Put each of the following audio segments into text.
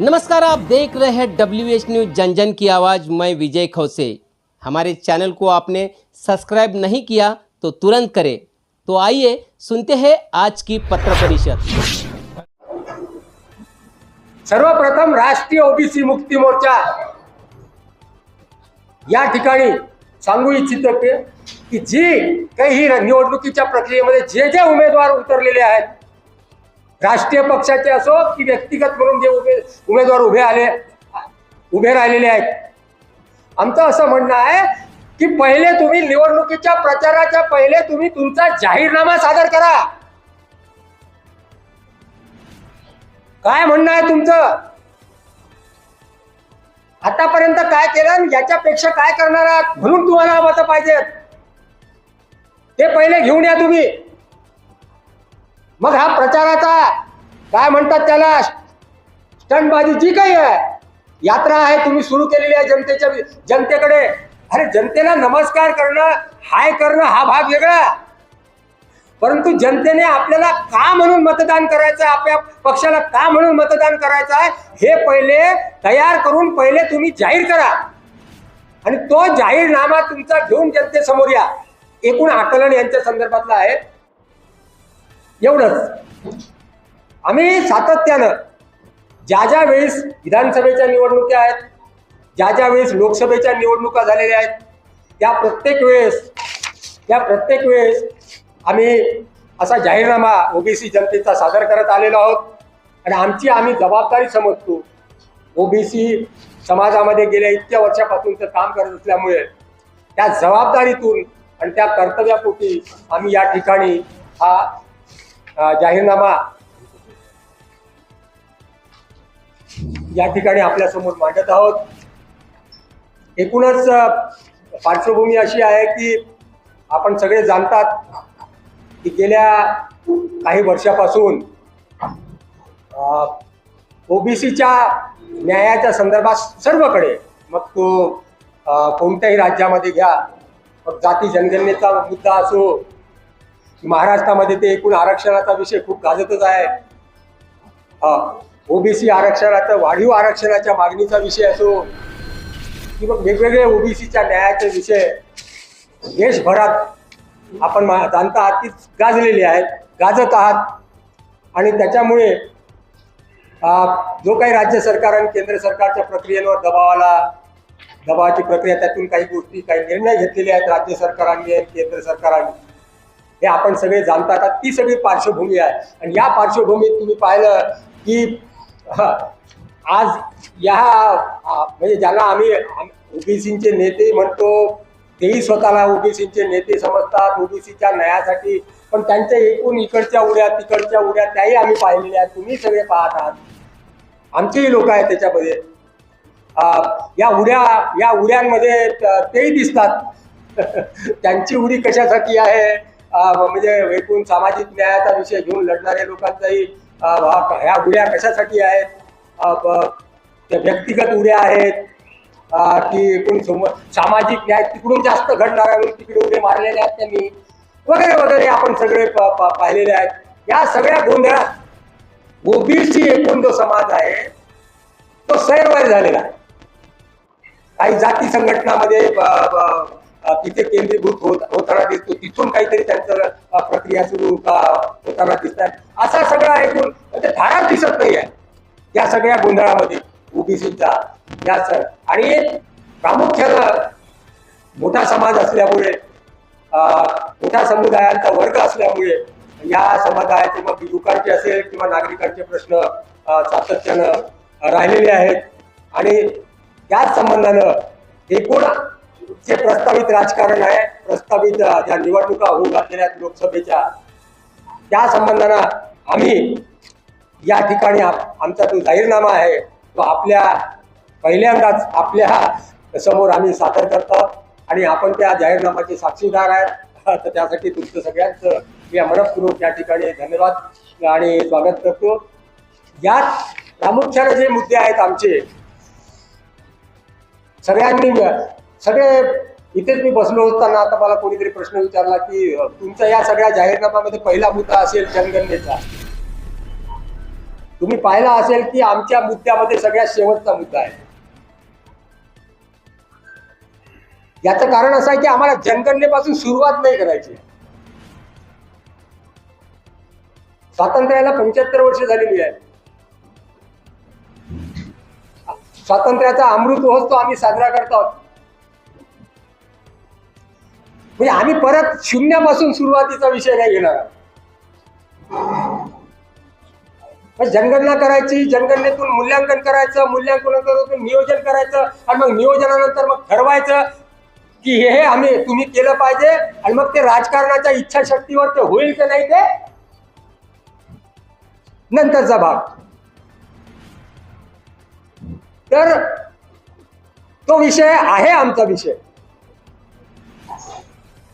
नमस्कार आप देख रहे हैं डब्ल्यू एच न्यूज जन जन की आवाज़। मैं विजय खौसे। हमारे चैनल को आपने सब्सक्राइब नहीं किया तो तुरंत करें। तो आइए सुनते हैं आज की पत्र परिषद। सर्वप्रथम राष्ट्रीय ओबीसी मुक्ती मोर्चा। या ठिकाणी सांगू इच्छितो की जी काही निवडणुकीच्या प्रक्रियेमध्ये जे जे उमेदवार उतरलेले आहेत राष्ट्रीय पक्षाचे असो की व्यक्तिगत म्हणून जे उभे उमेदवार उभे आले उभे राहिलेले आहेत. आमचं असं म्हणणं आहे की पहिले तुम्ही निवडणुकीच्या प्रचाराच्या पहिले तुम्ही तुमचा जाहीरनामा सादर करा. काय म्हणणं आहे तुमचं? आतापर्यंत काय केलं आणि याच्यापेक्षा काय करणार आहात? म्हणून तुम्हाला मतं पाहिजेत. ते पहिले घेऊन या तुम्ही. मग हा प्रचाराचा काय म्हणतात त्याला? स्टंटबाजी जी काही आहे यात्रा आहे तुम्ही सुरू केलेली आहे जनतेच्या जनतेकडे. अरे जनतेला नमस्कार करणं हाय करणं हा भाग वेगळा. परंतु जनतेने आपल्याला का म्हणून मतदान करायचं आहे आपल्या पक्षाला का म्हणून मतदान करायचं आहे हे पहिले तयार करून पहिले तुम्ही जाहीर करा. आणि तो जाहीरनामा तुमचा घेऊन जनतेसमोर या. एकूण आकलन यांच्या संदर्भातला आहे. एवढंच. आम्ही सातत्यानं ज्या ज्या वेळेस विधानसभेच्या निवडणुका आहेत ज्या ज्या वेळेस लोकसभेच्या निवडणुका झालेल्या आहेत त्या प्रत्येक वेळेस त्या प्रत्येक वेळेस आम्ही असा जाहीरनामा ओबीसी जनतेचा सादर करत आलेलो आहोत. आणि आमची आम्ही जबाबदारी समजतो. ओबीसी समाजामध्ये गेल्या इतक्या वर्षापासूनचं काम करत असल्यामुळे त्या जबाबदारीतून आणि त्या कर्तव्यापोटी आम्ही या ठिकाणी हा जाहीरनामा या ठिकाणी आपल्यासमोर मांडत आहोत. एकूणच पार्श्वभूमी अशी आहे की आपण सगळे जाणतात की गेल्या काही वर्षापासून ओबीसीच्या न्यायाच्या संदर्भात सर्वकडे मग तो कोणत्याही राज्यामध्ये घ्या मग जाती जनगणनेचा मुद्दा असो महाराष्ट्रामध्ये ते एकूण आरक्षणाचा विषय खूप गाजतच आहे. ओबीसी आरक्षणाचा वाढीव आरक्षणाच्या मागणीचा विषय असो किंवा वेगवेगळे ओबीसीच्या न्यायाचे विषय देशभरात आपण मा- जाणता आहात की गाजलेले आहेत गाजत आहात. आणि त्याच्यामुळे जो काही राज्य सरकार आणि केंद्र सरकारच्या प्रक्रियेवर दबाव आला दबावाची प्रक्रिया त्यातून काही गोष्टी काही निर्णय घेतलेले आहेत राज्य सरकारांनी केंद्र सरकारांनी. हे आपण सगळे जाणता आहात ती सगळी पार्श्वभूमी आहे. आणि या पार्श्वभूमीत तुम्ही पाहिलं की आज या म्हणजे ज्यांना आम्ही ओबीसीचे नेते म्हणतो तेही स्वतःला ओबीसीचे नेते समजतात ओबीसीच्या न्यायासाठी. पण त्यांच्या एकूण इकडच्या उड्या तिकडच्या उड्या त्याही आम्ही पाहिलेल्या आहेत. तुम्ही सगळे पाहत आहात. आमचेही लोक आहेत त्याच्यामध्ये. या उड्या या उड्यांमध्ये तेही दिसतात. त्यांची उडी कशासाठी आहे? म्हणजे एकूण सामाजिक न्यायाचा विषय घेऊन लढणाऱ्या लोकांचाही ह्या उड्या कशासाठी आहेत? त्या व्यक्तिगत उड्या आहेत. की एकूण सम- सामाजिक न्याय तिकडून जास्त घडणार आहे म्हणून तिकडे उडे मारलेले आहेत त्यांनी. वगैरे वगैरे आपण सगळे पाहिलेले आहेत. या सगळ्या गोंधळात ओबीसी एकूण जो समाज आहे तो सैरवैर झालेला आहे. काही जाती संघटनामध्ये तिथे केंद्रीभूत होत होताना दिसतो. तिथून काहीतरी त्यांचं प्रक्रिया सुरू का- होताना दिसतात असा सगळा एकूण म्हणजे धारा दिसत नाही आहे या सगळ्या गोंधळामध्ये ओबीसीचा या सर आणि प्रामुख्यानं मोठा समाज असल्यामुळे मोठ्या समुदायांचा वर्ग असल्यामुळे या समुदायाचे मग युवकांचे असेल किंवा नागरिकांचे प्रश्न सातत्यानं राहिलेले आहेत. आणि त्याच संबंधानं एकूण जे प्रस्तावित राजकारण आहे प्रस्तावित ज्या निवडणुका होऊ घातलेल्या आहेत लोकसभेच्या त्या संबंधानं आम्ही या ठिकाणी आमचा जो जाहीरनामा आहे तो आपल्या पहिल्यांदाच आपल्यासमोर आम्ही सादर करतो आणि आपण त्या जाहीरनामाचे साक्षीदार आहेत. तर त्यासाठी तुमचं सगळ्यांचं मी मनपूर्वक या ठिकाणी धन्यवाद आणि स्वागत करतो. यात प्रामुख्याने जे मुद्दे आहेत आमचे सगळ्यांनी सगळे इथेच मी बसलो असताना आता मला कोणीतरी प्रश्न विचारला की तुमचा या सगळ्या जाहीरनाम्यामध्ये पहिला मुद्दा असेल जनगणनेचा. तुम्ही पाहिला असेल की आमच्या मुद्द्यामध्ये सगळ्यात शेवटचा मुद्दा आहे. याचं कारण असं आहे की आम्हाला जनगणनेपासून सुरुवात नाही करायची. स्वातंत्र्याला पंच्याहत्तर वर्ष झालेली आहे. स्वातंत्र्याचा अमृत महोत्सव आम्ही साजरा करत म्हणजे आम्ही परत शून्यापासून सुरुवातीचा विषय नाही घेणार आहोत. जनगणना करायची जनगणनेतून मूल्यांकन करायचं मूल्यांकनातून नियोजन करायचं आणि मग नियोजनानंतर मग ठरवायचं की हे हे आम्ही तुम्ही केलं पाहिजे आणि मग ते राजकारणाच्या इच्छाशक्तीवर ते होईल की नाही ते नंतरचा भाग तर तो विषय आहे आमचा विषय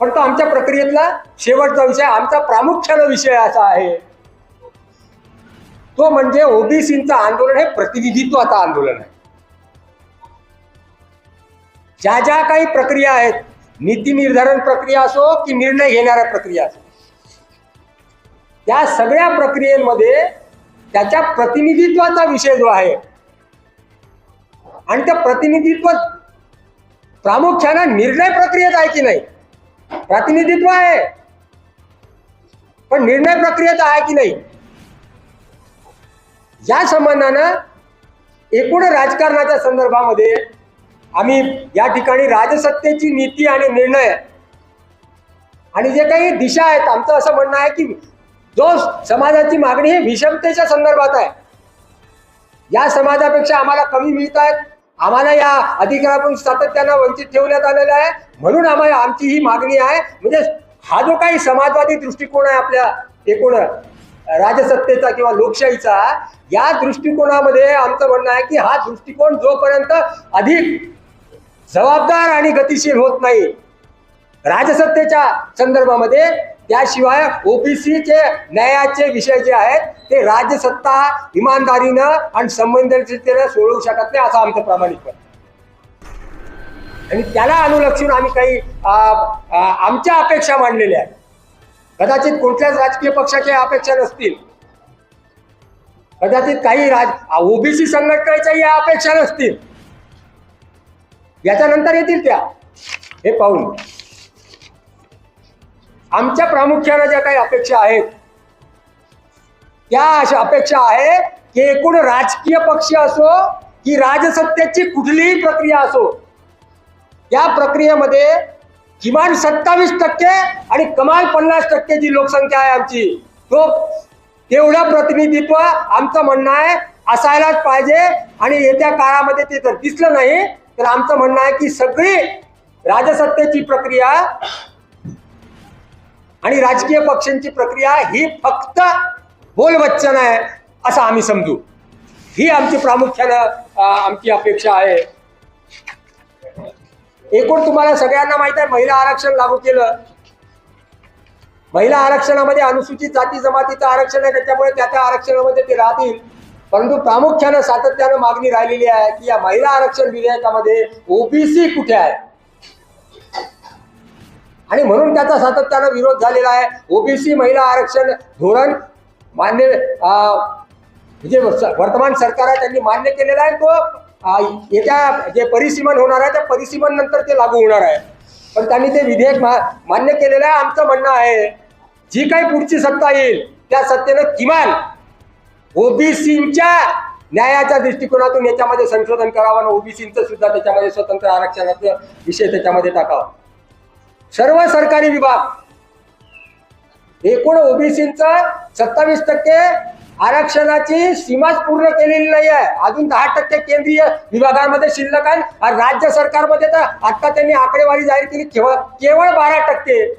पण तो आमच्या प्रक्रियेतला शेवटचा विषय आमचा प्रामुख्यानं विषय असा आहे. तो म्हणजे ओबीसीचं आंदोलन हे प्रतिनिधित्वाचं आंदोलन आहे. ज्या ज्या काही प्रक्रिया आहेत नीती निर्धारण प्रक्रिया असो की निर्णय घेणाऱ्या प्रक्रिया असो त्या सगळ्या प्रक्रियेमध्ये त्याच्या प्रतिनिधित्वाचा विषय जो आहे आणि त्या प्रतिनिधित्व प्रामुख्यानं निर्णय प्रक्रियेत आहे की नाही? प्रतिनिधित्व आहे. पण निर्णय प्रक्रियेत आहे की नाही? या संबंधानं एकूण राजकारणाच्या संदर्भामध्ये आम्ही या ठिकाणी राजसत्तेची नीती आणि निर्णय आणि जे काही दिशा आहेत आमचं असं म्हणणं आहे की जो समाजाची मागणी ही विषमतेच्या संदर्भात आहे. या समाजापेक्षा आम्हाला कमी मिळत आहेत. आम्हाला या अधिकारातून सातत्यानं वंचित ठेवण्यात आलेलं आहे. म्हणून आम्हाला आमची ही मागणी आहे. म्हणजे हा जो काही समाजवादी दृष्टिकोन आहे आपल्या एकूण राजसत्तेचा किंवा लोकशाहीचा या दृष्टिकोनामध्ये आमचं म्हणणं आहे की हा दृष्टिकोन जोपर्यंत अधिक जबाबदार आणि गतिशील होत नाही राजसत्तेच्या संदर्भामध्ये त्याशिवाय ओबीसीचे न्यायाचे विषय जे आहेत ते राज्यसत्ता इमानदारीनं आणि संवेदनशीलतेनं सोडवू शकत नाही असं आमचं प्रामाणिक मत. आणि त्याला अनुलक्षून आम्ही काही आमच्या अपेक्षा मांडलेल्या आहेत. कदाचित कोणत्याच राजकीय पक्षाच्या अपेक्षा नसतील. कदाचित काही राज ओबीसी संघटनेच्या या अपेक्षा नसतील. याच्यानंतर येतील त्या. हे पाहून. आमच्या प्रामुख्यानं ज्या काही अपेक्षा आहेत त्या अशा अपेक्षा आहे की एकूण राजकीय पक्ष असो की राजसत्तेची कुठलीही प्रक्रिया असो या प्रक्रियेमध्ये किमान सत्तावीस टक्के आणि कमाल पन्नास टक्के जी लोकसंख्या आहे आमची तो तेवढं प्रतिनिधित्व आमचं म्हणणं आहे असायलाच पाहिजे. आणि येत्या काळामध्ये ते जर दिसलं नाही तर आमचं म्हणणं आहे की सगळी राजसत्तेची प्रक्रिया आणि राजकीय पक्षांची प्रक्रिया ही फक्त बोलवच्चन आहे असं आम्ही समजू. ही आमची प्रामुख्यानं आमची अपेक्षा आहे. एकूण तुम्हाला सगळ्यांना माहीत आहे महिला आरक्षण लागू केलं. महिला आरक्षणामध्ये अनुसूचित जाती जमातीचं आरक्षण आहे त्याच्यामुळे त्या त्या आरक्षणामध्ये ते राहतील. परंतु प्रामुख्यानं सातत्यानं मागणी राहिलेली आहे की या महिला आरक्षण विधेयकामध्ये ओबीसी कुठे आहे? आणि म्हणून त्याचा सातत्यानं विरोध झालेला आहे. ओबीसी महिला आरक्षण धोरण मान्य जे म्हणजे स- वर्तमान सरकार आहे त्यांनी मान्य केलेला आहे. तो येत्या जे परिसीमन होणार आहे त्या परिसीमन नंतर ते लागू होणार आहे. पण त्यांनी ते विधेयक मा- मान्य केलेलं आहे आमचं म्हणणं आहे. जी काही पुढची सत्ता येईल त्या सत्तेनं किमान ओबीसीच्या न्यायाच्या दृष्टिकोनातून याच्यामध्ये संशोधन करावं आणि ओबीसीचं सुद्धा त्याच्यामध्ये स्वतंत्र आरक्षणाचा विषय त्याच्यामध्ये टाकावा. सर्व सरकारी विभाग. एकूण ओबीसीचा सत्तावीस टक्के आरक्षणाची सीमाच पूर्ण केलेली नाही आहे अजून दहा टक्के केंद्रीय विभागांमध्ये शिल्लक आहे आणि राज्य सरकारमध्ये तर आता त्यांनी आकडेवारी जाहीर केली केवळ केवळ बारा टक्के.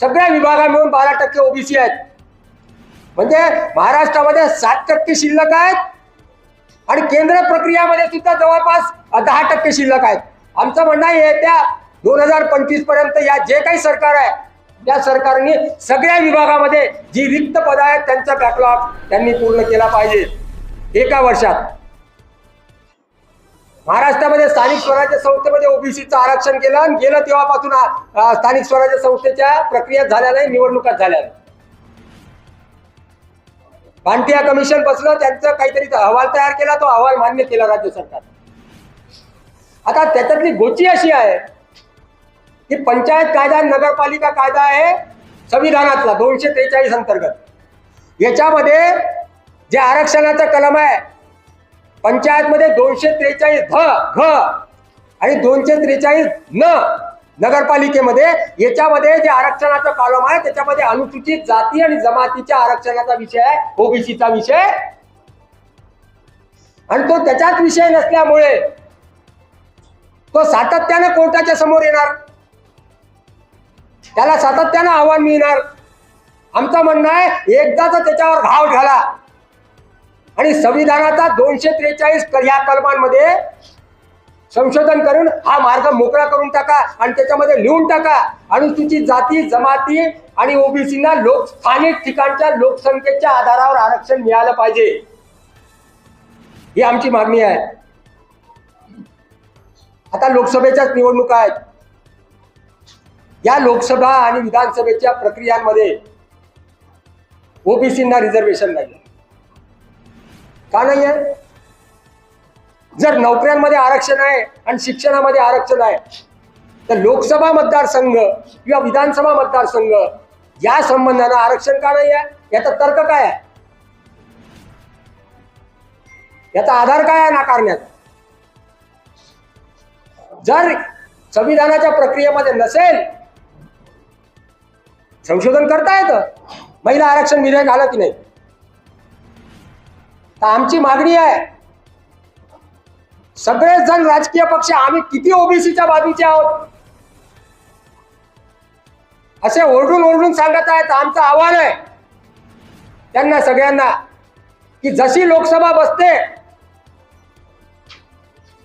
सगळ्या विभागा मिळून बारा टक्के ओबीसी आहेत. म्हणजे महाराष्ट्रामध्ये सात टक्के शिल्लक आहेत आणि केंद्र प्रक्रियामध्ये सुद्धा जवळपास दहा टक्के शिल्लक आहेत. आमचं म्हणणं आहे येत्या दोन हजार पंचवीसपर्यंत या जे काही सरकार आहे त्या सरकारने सगळ्या विभागामध्ये जी रिक्त पद आहेत त्यांचा बॅकलॉग त्यांनी पूर्ण केला पाहिजे. एका वर्षात. महाराष्ट्रामध्ये स्थानिक स्वराज्य संस्थेमध्ये ओबीसीचं आरक्षण केलं आणि गेलं तेव्हापासून स्थानिक स्वराज्य संस्थेच्या प्रक्रिया झाल्या नाही निवडणुका झाल्या नाही. भांटिया कमिशन बसलं त्यांचं काहीतरी अहवाल तयार केला तो अहवाल मान्य केला राज्य सरकार आता त्याच्यातली गोची अशी आहे की पंचायत कायदा नगरपालिका कायदा आहे संविधानातला दोनशे त्रेचाळीस अंतर्गत. याच्यामध्ये जे आरक्षणाचा कलम आहे पंचायतमध्ये दोनशे त्रेचाळीस ध घ आणि दोनशे त्रेचाळीस न नगरपालिकेमध्ये याच्यामध्ये जे आरक्षणाचा कॉलम आहे त्याच्यामध्ये अनुसूचित जाती आणि जमातीच्या आरक्षणाचा विषय आहे ओबीसीचा विषय. आणि तो त्याचाच विषय नसल्यामुळे तो सातत्यानं कोर्टाच्या समोर येणार. त्याला सातत्यानं आव्हान मिळणार. आमचं म्हणणं आहे एकदाचा त्याच्यावर घाव घाला. आणि संविधानाचा दोनशे त्रेचाळीस या कलमांमध्ये संशोधन करून हा मार्ग मोकळा करून टाका आणि त्याच्यामध्ये लिहून टाका. अनुसूचित जाती जमाती आणि ओबीसीना लोक स्थानिक ठिकाणच्या लोकसंख्येच्या आधारावर आरक्षण मिळालं पाहिजे. ही आमची मागणी आहे. आता लोकसभेच्याच निवडणुका आहेत. या लोकसभा आणि विधानसभेच्या प्रक्रियांमध्ये ओबीसींना रिझर्वेशन नाही. का नाही आहे? जर नोकऱ्यांमध्ये आरक्षण आहे आणि शिक्षणामध्ये आरक्षण आहे तर लोकसभा मतदारसंघ किंवा विधानसभा मतदारसंघ या संबंधानं आरक्षण का नाही आहे? याचा तर्क काय आहे? याचा आधार काय आहे नाकारण्यात? जर संविधानाच्या प्रक्रियेमध्ये नसेल संशोधन करता येतं? महिला आरक्षण विधेयक आलं की नाही? तर आमची मागणी आहे सगळेच जण राजकीय पक्ष आम्ही किती ओबीसीच्या बाजूचे आहोत? असे ओरडून ओरडून सांगत आहेत आमचं आव्हान आहे त्यांना सगळ्यांना की जशी लोकसभा बसते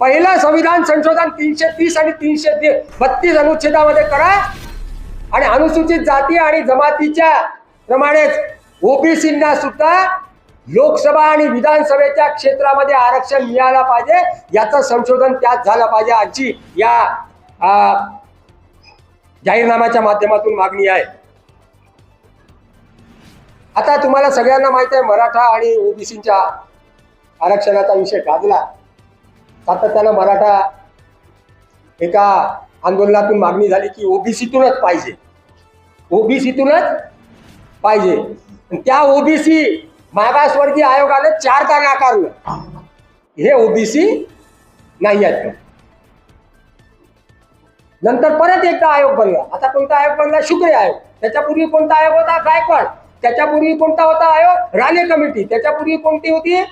पहिलं संविधान संशोधन तीनशे तीस आणि तीनशे बत्तीस अनुच्छेदामध्ये करा आणि अनुसूचित जाती आणि जमातीच्या प्रमाणेच ओबीसींना सुद्धा लोकसभा आणि विधानसभेच्या क्षेत्रामध्ये आरक्षण मिळालं पाहिजे याचं संशोधन त्यात झालं पाहिजे आजची या जाहीरनाम्याच्या माध्यमातून मागणी आहे. आता तुम्हाला सगळ्यांना माहीत आहे मराठा आणि ओबीसीच्या आरक्षणाचा विषय गाजला. सातत्यानं मराठा एका आंदोलनातून मागणी झाली की ओबीसीतूनच पाहिजे. ओबीसीतूनच पाहिजे. त्या ओबीसी मागासवर्गीय आयोगाने चारदा नाकारलं हे ओबीसी नाही आहेत. नंतर परत एकदा आयोग बनला. आता कोणता आयोग बनला? शुक्रे आयोग. त्याच्यापूर्वी कोणता आयोग होता? गायकवाड. त्याच्यापूर्वी कोणता होता आयोग? राणे कमिटी. त्याच्यापूर्वी कोणती होती?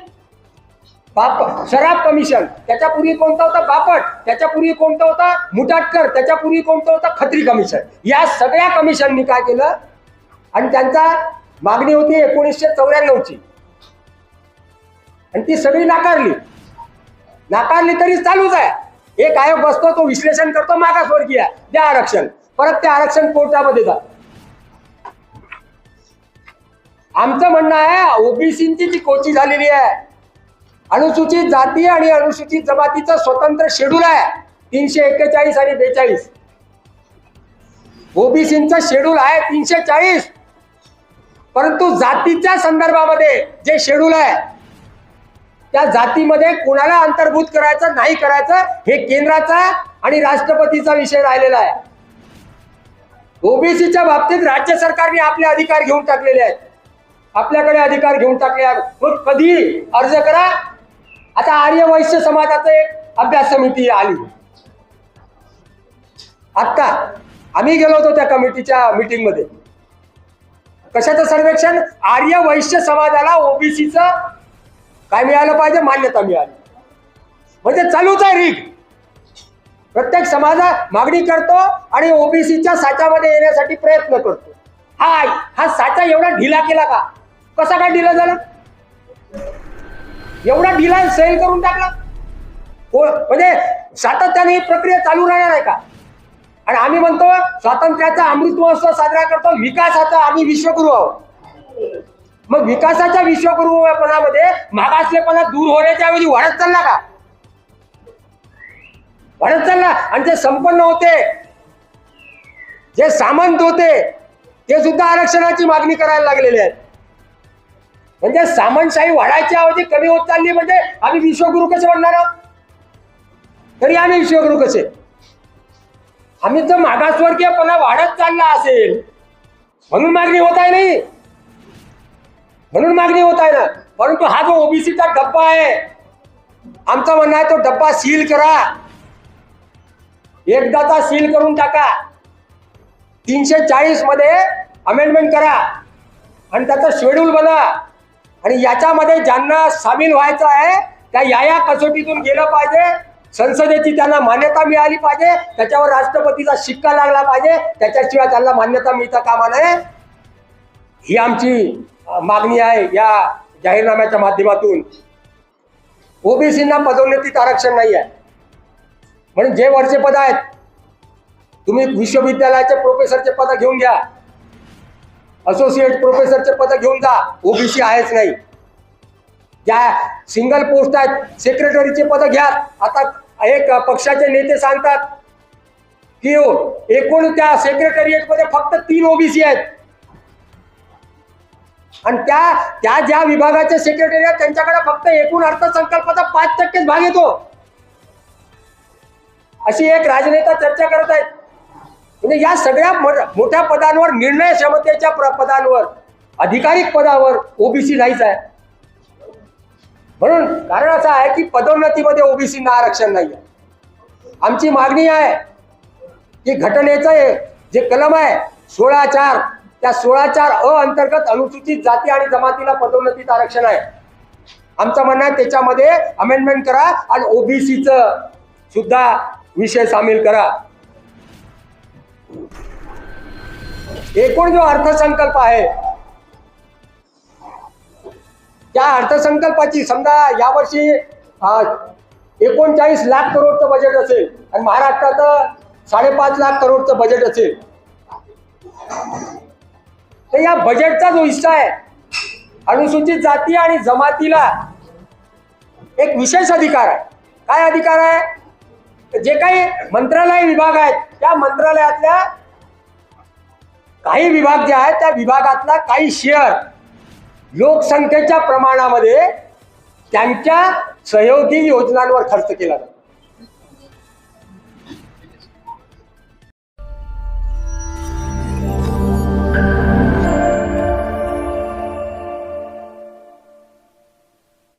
बाप शराब कमिशन त्याच्यापूर्वी कोणता होता बापट? त्याच्यापूर्वी कोणता होता मुटाटकर? त्याच्यापूर्वी कोणतं होतं खत्री कमिशन या सगळ्या कमिशननी काय केलं? आणि त्यांचा मागणी होती एकोणीसशे चौऱ्याण्णवची. आणि ती सगळी नाकारली. नाकारली तरी चालूच आहे. एक आयोग बसतो तो विश्लेषण करतो मागासवर्गीय द्या आरक्षण. परत ते आरक्षण कोर्टामध्ये जात आमचं म्हणणं आहे ओबीसीची जी कोची झालेली आहे अनुसूचित जाती आणि अनुसूचित जमातीचं स्वतंत्र शेड्यूल आहे. तीनशे एक्केचाळीस आणि बेचाळीस. ओबीसीचा शेड्यूल आहे तीनशे चाळीस. परंतु जातीच्या संदर्भामध्ये जे शेड्यूल आहे त्या जातीमध्ये कोणाला अंतर्भूत करायचं नाही करायचं हे केंद्राचा आणि राष्ट्रपतीचा विषय राहिलेला आहे. ओबीसीच्या बाबतीत राज्य सरकारने आपले अधिकार घेऊन टाकलेले आहेत. आपल्याकडे अधिकार घेऊन टाकले आहेत. मग कधी अर्ज करा? आता आर्य वैश्य समाजाचं एक अभ्यास समिती आली. आत्ता आम्ही गेलो होतो त्या कमिटीच्या मीटिंगमध्ये. कशाचं सर्वेक्षण? आर्य वैश्य समाजाला ओबीसीचं काय मिळालं पाहिजे? मान्यता मिळाली. म्हणजे चालूच आहे रीग प्रत्येक समाजा मागणी करतो आणि ओबीसीच्या साच्यामध्ये येण्यासाठी प्रयत्न करतो. हा हा साचा एवढा ढिला केला का? कसा काय ढिला झाला? एवढा डिलाय सैल करून टाकला. हो म्हणजे सातत्याने ही प्रक्रिया चालू राहणार आहे का? आणि आम्ही म्हणतो स्वातंत्र्याचा अमृत महोत्सव साजरा करतो विकासाचा आम्ही विश्वगुरु आहोत. मग विकासाच्या विश्वगुरुपणामध्ये मागासलेपणा दूर होण्याच्या ऐवजी वाढत चालला का? वाढत चालला. आणि जे संपन्न होते जे सामंत होते ते सुद्धा आरक्षणाची मागणी करायला लागलेले आहेत. म्हणजे सामानशाही वाढायची अवधी कमी होत चालली म्हणजे आम्ही विश्वगुरु कसे म्हणणार आहोत? तरी आम्ही विश्वगुरु कसे? आम्ही जर मागासवर्गीयपणा वाढत चालला असेल म्हणून मागणी होत आहे नाही. म्हणून मागणी होत आहे ना. परंतु हा जो ओबीसीचा डब्बा आहे आमचा म्हणणं आहे तो डब्बा सील करा. एकदाचा सील करून टाका. तीनशे चाळीसमध्ये अमेंडमेंट करा. आणि त्याचं शेड्यूल बना. आणि याच्यामध्ये ज्यांना सामील व्हायचं आहे त्या या या कसोटीतून गेलं पाहिजे. संसदेची त्यांना मान्यता मिळाली पाहिजे. त्याच्यावर राष्ट्रपतीचा शिक्का लागला पाहिजे. त्याच्याशिवाय त्यांना मान्यता मिळता कामा नये. ही आमची मागणी आहे या जाहीरनाम्याच्या माध्यमातून. ओबीसींना पदोन्नतीत आरक्षण नाही आहे. म्हणून जे वरचे पद आहेत तुम्ही विश्वविद्यालयाचे प्रोफेसरचे पद घेऊन घ्या. असोसिएट प्रोफेसरचे पद घेऊन जा. ओबीसी आहेच नाही. ज्या सिंगल पोस्ट आहेत सेक्रेटरीचे पद घ्या. आता एक पक्षाचे नेते सांगतात की हो, एकूण त्या सेक्रेटरिएटमध्ये फक्त तीन ओबीसी आहेत. आणि त्या त्या ज्या विभागाचे सेक्रेटरी आहेत त्यांच्याकडे फक्त एकूण अर्थसंकल्पाचा पाच टक्केच भाग येतो. अशी एक राजनेता चर्चा करत आहेत. म्हणजे या सगळ्या मोठ्या पदांवर निर्णय क्षमतेच्या प्र- पदांवर अधिकारिक पदावर ओबीसी नाहीच आहे. म्हणून कारण असं आहे की पदोन्नतीमध्ये ओबीसीना आरक्षण नाही आहे आमची मागणी आहे की घटनेचं जे कलम आहे सोळा चार त्या सोळा चार अ अंतर्गत अनुसूचित जाती आणि जमातीला पदोन्नतीत आरक्षण आहे. आमचं म्हणणं आहे त्याच्यामध्ये अमेंडमेंट करा आणि ओबीसीचं सुद्धा विषय सामील करा. एकूण जो अर्थसंकल्प आहे त्या अर्थसंकल्पाची समजा यावर्षी एकोणचाळीस लाख करोडचं बजेट असेल आणि महाराष्ट्रात साडेपाच लाख करोडचं बजेट असेल. तर या बजेटचा जो हिस्सा आहे अनुसूचित जाती आणि जमातीला एक विशेष अधिकार आहे. काय अधिकार आहे? जे काही मंत्रालय विभाग आहेत त्या मंत्रालयातल्या काही विभाग जे आहेत त्या विभागातला काही शेअर लोकसंख्येच्या प्रमाणामध्ये त्यांच्या सहयोगी योजनांवर खर्च केला जातो.